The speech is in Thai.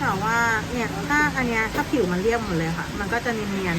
แต่ว่าเนี่ยถ้าอันเนี้ยถ้าผิวมันเรียบหมดเลยค่ะ มันก็จะเนียน